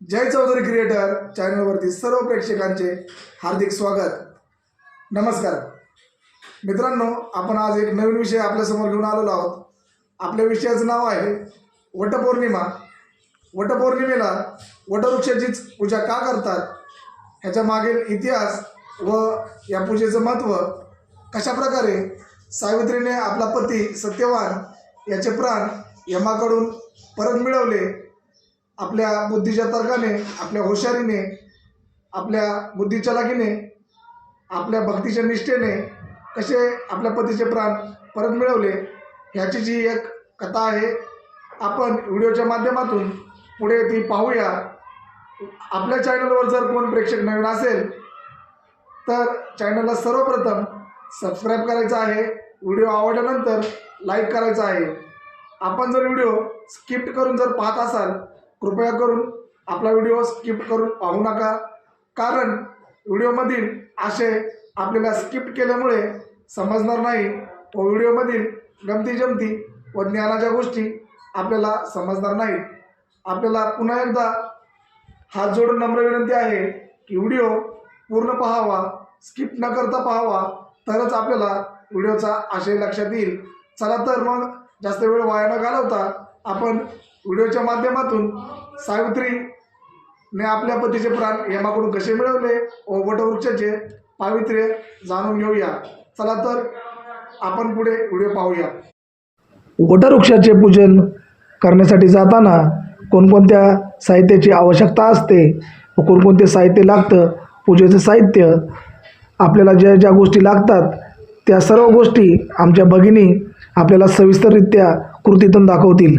जय Chaudhari creator चॅनलवरती सर्व प्रेक्षकांचे हार्दिक स्वागत. नमस्कार. मित्रांनो आपण आज एक नवीन विषय आपल्यासमोर घेऊन आलेलो आहोत. आपल्या विषयाचं नाव आहे वटपौर्णिमा. वटपौर्णिमेला वटवृक्षाचीच पूजा का करतात? ह्याच्या मागील इतिहास व या पूजेचं महत्त्व कशाप्रकारे सावित्रीने आपला पती सत्यवान याचे प्राण यमाकडून परत मिळवले आपल्या बुद्धीच्या तर्काने आपल्या हुशारीने आपल्या बुद्धीच्या लागीने आपल्या भक्तीच्या निष्ठेने कसे आपल्या पतीचे प्राण परत मिळवले ह्याची जी एक कथा आहे आपण व्हिडिओच्या माध्यमातून पुढे ती पाहूया. आपल्या चॅनलवर जर कोण प्रेक्षक नवीन असेल तर चॅनलला सर्वप्रथम सबस्क्राईब करायचं आहे. व्हिडिओ आवडल्यानंतर लाईक करायचा आहे. आपण जर व्हिडिओ स्किप्ट करून जर पाहत असाल कृपया करून आपला व्हिडिओ स्किप्ट करून पाहू नका. कारण व्हिडिओमधील आशय आपल्याला स्किप्ट केल्यामुळे समजणार नाही व व्हिडिओमधील गमती जमती व ज्ञानाच्या गोष्टी आपल्याला समजणार नाहीत आपल्याला पुन्हा एकदा हात जोडून नम्र विनंती आहे की व्हिडिओ पूर्ण पाहावा स्किप न करता पाहावा तरच आपल्याला व्हिडिओचा आशय लक्षात येईल. चला तर मग जास्त वेळ वाया न घालवता आपण व्हिडिओच्या माध्यमातून सावित्रीने आपल्या पतीचे प्राण यमाकडून कसे मिळवले व वटवृक्षाचे पावित्र्य जाणून घेऊया. चला तर आपण पुढे व्हिडिओ पाहूया. वटवृक्षाचे पूजन करण्यासाठी जाताना कोणकोणत्या साहित्याची आवश्यकता असते व कोणकोणते साहित्य लागतं? पूजेचं साहित्य आपल्याला ज्या ज्या गोष्टी लागतात त्या सर्व गोष्टी आमच्या भगिनी आपल्याला सविस्तररित्या कृतीतून दाखवतील.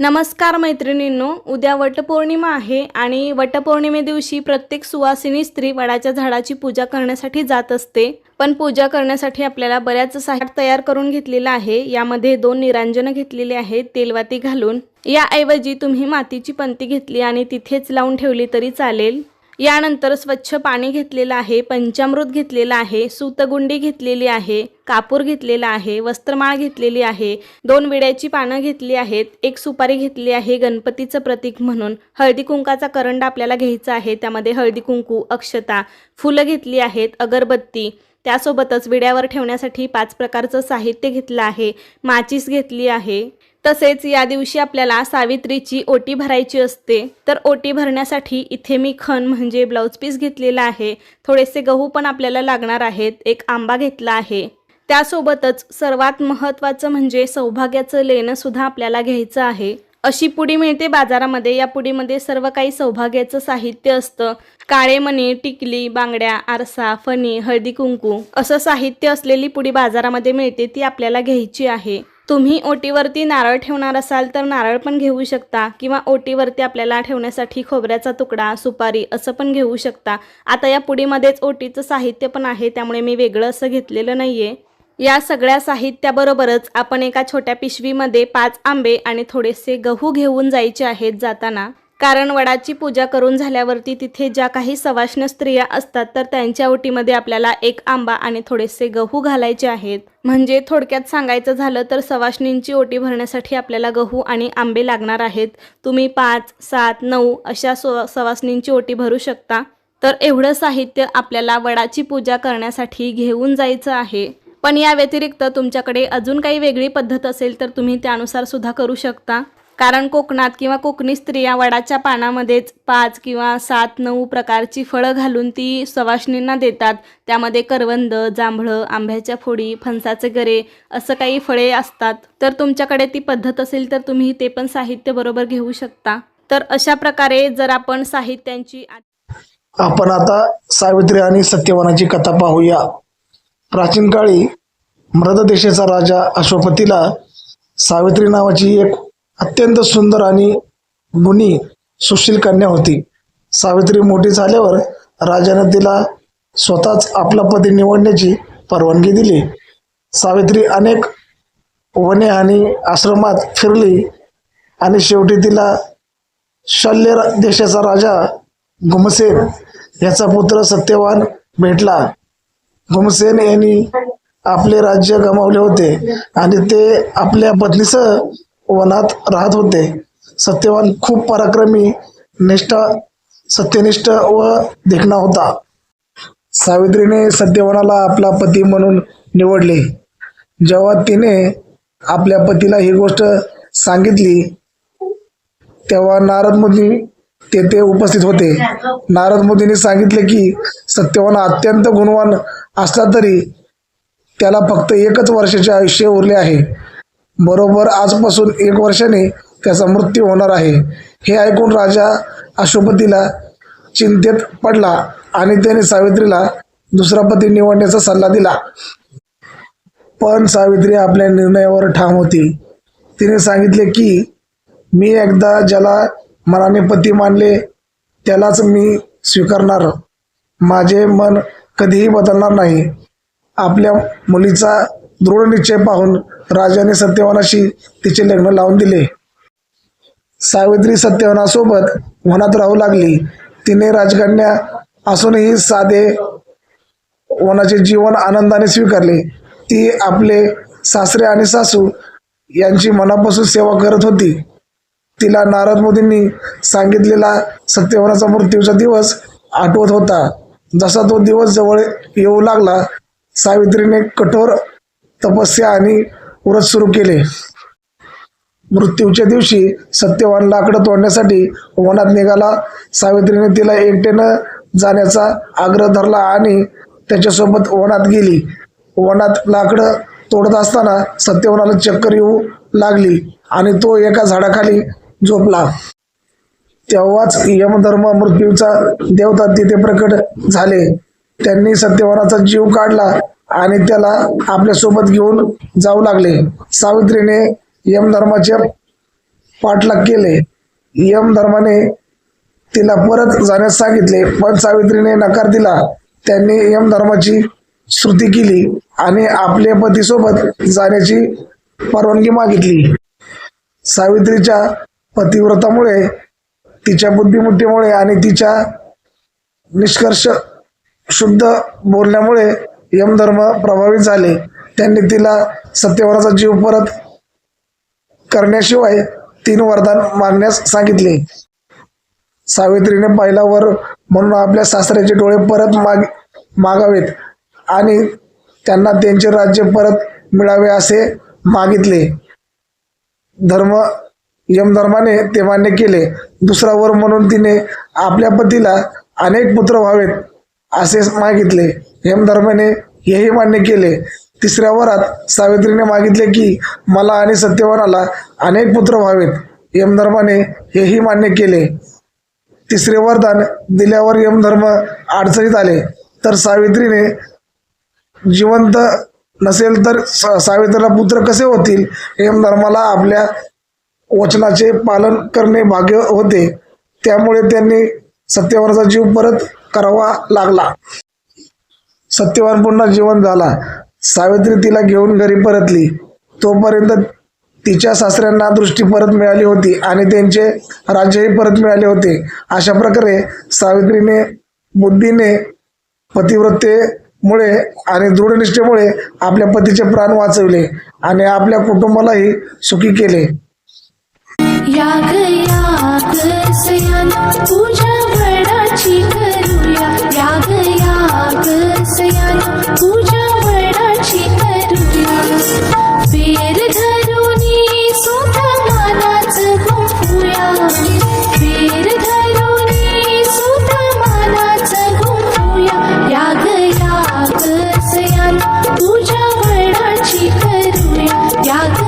नमस्कार मैत्रिणींनो उद्या वटपौर्णिमा आहे आणि वटपौर्णिमे दिवशी प्रत्येक सुवासिनी स्त्री वडाच्या झाडाची पूजा करण्यासाठी जात असते. पण पूजा करण्यासाठी आपल्याला बऱ्याच साहित्य तयार करून घेतलेलं आहे. यामध्ये दोन निरांजनं घेतलेली आहेत तेलवाती घालून. याऐवजी तुम्ही मातीची पंती घेतली आणि तिथेच लावून ठेवली तरी चालेल. यानंतर स्वच्छ पाणी घेतलेलं आहे पंचामृत घेतलेलं आहे सूतगुंडी घेतलेली आहे कापूर घेतलेला आहे वस्त्रमाळ घेतलेली आहे दोन विड्याची पानं घेतली आहेत एक सुपारी घेतली आहे गणपतीचं प्रतीक म्हणून. हळदी कुंकाचा करंड आपल्याला घ्यायचा आहे त्यामध्ये हळदी कुंकू अक्षता फुलं घेतली आहेत अगरबत्ती. त्यासोबतच विड्यावर ठेवण्यासाठी पाच प्रकारचं साहित्य घेतलं आहे माचीस घेतली आहे. तसेच या दिवशी आपल्याला सावित्रीची ओटी भरायची असते. तर ओटी भरण्यासाठी इथे मी खण म्हणजे ब्लाऊज पीस घेतलेला आहे. थोडेसे गहू पण आपल्याला लागणार आहेत. एक आंबा घेतला आहे. त्यासोबतच सर्वात महत्त्वाचं म्हणजे सौभाग्याचं लेणं सुद्धा आपल्याला घ्यायचं आहे. अशी पुडी मिळते बाजारामध्ये. या पुडीमध्ये सर्व काही सौभाग्याचं साहित्य असतं. काळे मणी टिकली बांगड्या आरसा फणी हळदी कुंकू असं साहित्य असलेली पुडी बाजारामध्ये मिळते ती आपल्याला घ्यायची आहे. तुम्ही ओटीवरती नारळ ठेवणार असाल तर नारळ पण घेऊ शकता किंवा ओटीवरती आपल्याला ठेवण्यासाठी खोबऱ्याचा तुकडा सुपारी असं पण घेऊ शकता. आता या पुडीमध्येच ओटीचं साहित्य पण आहे त्यामुळे मी वेगळं असं घेतलेलं नाही आहे या सगळ्या साहित्याबरोबरच आपण एका छोट्या पिशवीमध्ये पाच आंबे आणि थोडेसे गहू घेऊन जायचे आहेत जाताना. कारण वडाची पूजा करून झाल्यावरती तिथे ज्या काही सवाष्ण स्त्रिया असतात तर त्यांच्या ओटीमध्ये आपल्याला एक आंबा आणि थोडेसे गहू घालायचे आहेत. म्हणजे थोडक्यात सांगायचं झालं तर सवाष्णींची ओटी भरण्यासाठी आपल्याला गहू आणि आंबे लागणार आहेत. तुम्ही पाच सात नऊ अशा सो सवाष्णींची ओटी भरू शकता. तर एवढं साहित्य आपल्याला वडाची पूजा करण्यासाठी घेऊन जायचं आहे. पण या व्यतिरिक्त तुमच्याकडे अजून काही वेगळी पद्धत असेल तर तुम्ही त्यानुसार सुद्धा करू शकता. कारण कोकणात किंवा कोकणी स्त्रिया वडाच्या पानामध्येच पाच किंवा सात नऊ प्रकारची फळं घालून ती सवाष्णींना देतात. त्यामध्ये करवंद जांभळं आंब्याच्या फोडी फणसाचे गरे असं काही फळे असतात. तर तुमच्याकडे ती पद्धत असेल तर तुम्ही ते पण साहित्य बरोबर घेऊ शकता. तर अशा प्रकारे जर आपण साहित्यांची आपण आता सावित्री आणि सत्यवानाची कथा पाहूया. प्राचीन काळी मृत देशाचा राजा अश्वपतीला सावित्री नावाची एक अत्यंत सुंदर आणि गुणी सुशील कन्या होती. सावित्री मोठी झाल्यावर राजाने तिला स्वतःच आपला पती निवडण्याची परवानगी दिली. सावित्री अनेक वने आणि आश्रमात फिरली आणि शेवटी तिला शल्य देशाचा राजा गुमसेन याचा पुत्र सत्यवान भेटला. गुमसेन यांनी आपले राज्य गमावले होते आणि ते आपल्या पत्नीसह वनात राहत होते. सत्यवान खूप पराक्रमी निष्ठा सत्यनिष्ठ व देखणा होता. सावित्रीने सत्यवानाला आपला पती म्हणून निवडले. जेव्हा तिने आपल्या पतीला ही गोष्ट सांगितली तेव्हा नारद मुनी तेथे उपस्थित होते. नारद मुनीने सांगितले की सत्यवान अत्यंत गुणवान असला तरी त्याला फक्त एकच वर्षाचे आयुष्य उरले आहे. बरोबर आजपासून एक वर्षाने त्याचा मृत्यू होणार आहे. हे ऐकून राजा अशुपतीला चिंतेत पडला आणि त्याने सावित्रीला दुसरा पती निवडण्याचा सल्ला दिला. पण सावित्री आपल्या निर्णयावर ठाम होती. तिने सांगितले की मी एकदा ज्याला मनाने पती मानले त्यालाच मी स्वीकारणार. माझे मन कधीही बदलणार नाही. आपल्या मुलीचा दृढ निश्चय पाहून राजाने सत्यवानाशी तिचे लग्न लावून दिले. सावित्री सत्यवानासोबत वनात राहू लागली. तिने राजकन्या असूनही साधे वनाचे जीवन आनंदाने स्वीकारले. ती आपले सासरे आणि सासू यांची मनापासून सेवा करत होती. तिला नारद मोदींनी सांगितलेला सत्यवानाचा मृत्यूचा दिवस आठवत होता. जसा तो दिवस जवळ येऊ लागला सावित्रीने कठोर तपस्या आणि व्रत सुरू केले. मृत्यूच्या दिवशी सत्यवान लाकडं तोडण्यासाठी वनात निघाला. सावित्रीने तिला एकटेनं जाण्याचा आग्रह धरला आणि त्याच्यासोबत वनात गेली. वनात लाकडं तोडत असताना सत्यवानाला चक्कर येऊ लागली आणि तो एका झाडाखाली झोपला. तेव्हाच यमधर्म मृत्यूचा देवता तिथे प्रकट झाले. त्यांनी सत्यवानाचा जीव काढला. आणि त्याला आपल्यासोबत घेऊन जाऊ लागले. सावित्रीने यम धर्माचे पाठलाग केले. यम धर्माने तिला परत जाण्यास सांगितले पण सावित्रीने नकार दिला. त्यांनी यम धर्माची श्रुती केली आणि आपल्या पतीसोबत जाण्याची परवानगी मागितली. सावित्रीच्या पतिव्रतामुळे तिच्या बुद्धिमत्तेमुळे आणि तिच्या निष्कर्ष शुद्ध बोलण्यामुळे यमधर्म प्रभावित झाले. त्यांनी तिला सत्यवराचा जीव परत करण्याशिवाय तीन वरदान मागण्यास सांगितले. सावित्रीने पहिला वर म्हणून आपल्या सासऱ्याचे डोळे परत माग मागावेत आणि त्यांना त्यांचे राज्य परत मिळावे असे मागितले. धर्म यमधर्माने ते मान्य केले. दुसरा वर म्हणून तिने आपल्या पतीला अनेक पुत्र व्हावेत असे मागितले. यमधर्माने हेही मान्य केले. तिसऱ्या वरात सावित्रीने मागितले की मला आणि सत्यवानाला अनेक पुत्र व्हावेत. यमधर्माने हेही मान्य केले. तिसरे वरदान दिल्यावर यमधर्म अडचणीत आले. तर सावित्रीने जिवंत नसेल तर सावित्रीला पुत्र कसे होतील? यमधर्माला आपल्या वचनाचे पालन करणे भाग्य होते. त्यामुळे त्यांनी सत्यवानाचा जीव परत करावा लागला. सत्यवान पुन्हा जीवन झाला. सावित्री तिला घेऊन घरी परतली. तोपर्यंत तिच्या सासऱ्यांना दृष्टी परत मिळाली होती आणि त्यांचे राज्यही परत मिळाले होते. अशा प्रकारे सावित्रीने बुद्धीने पतिव्रतेमुळे आणि दृढनिष्ठेमुळे आपल्या पतीचे प्राण वाचवले आणि आपल्या कुटुंबालाही सुखी केले. याग याग Yeah.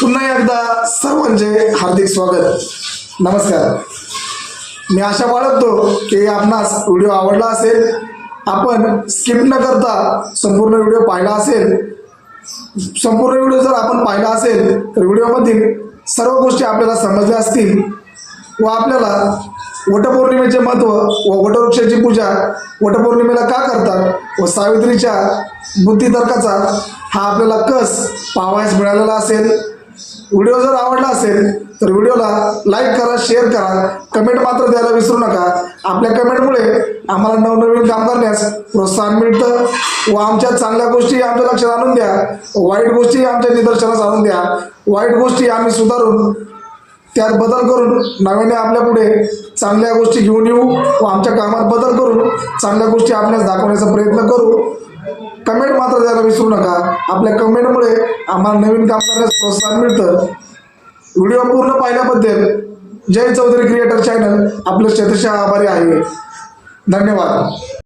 पुन्हा एकदा सर्वांचे हार्दिक स्वागत. नमस्कार. मी आशा बाळगतो की आपणास व्हिडिओ आवडला असेल आपण स्किप न करता संपूर्ण व्हिडिओ पाहिला असेल. संपूर्ण व्हिडिओ जर आपण पाहिला असेल तर व्हिडिओमधील सर्व गोष्टी आपल्याला समजल्या असतील व आपल्याला वटपौर्णिमेचे महत्त्व व वटवृक्षाची पूजा वटपौर्णिमेला का करतात व सावित्रीच्या बुद्धितर्काचा हा आपल्याला कस पाहावयास मिळालेला असेल व्हिडिओ जर आवडला असेल तर व्हिडिओला लाईक करा शेअर करा कमेंट मात्र द्यायला विसरू नका. आपल्या कमेंटमुळे आम्हाला नवनवीन काम करण्यास प्रोत्साहन मिळतं. व आमच्या चांगल्या गोष्टी आमच्या लक्षात आणून द्या. वाईट गोष्टी आमच्या निदर्शनास आणून द्या. वाईट गोष्टी आम्ही सुधारून त्यात बदल करून नव्याने आपल्या पुढे चांगल्या गोष्टी घेऊन येऊ. व आमच्या कामात बदल करून चांगल्या गोष्टी आपल्यास दाखवण्याचा प्रयत्न करू. कमेंट मात्र द्यायला विसरू नका. आपल्या कमेंटमुळे आम्हाला नवीन काम करण्यास प्रोत्साहन मिळतं. व्हिडिओ पूर्ण पाहिल्याबद्दल जय चौधरी क्रिएटर चॅनल आपलं शतशः आभारी आहे. धन्यवाद.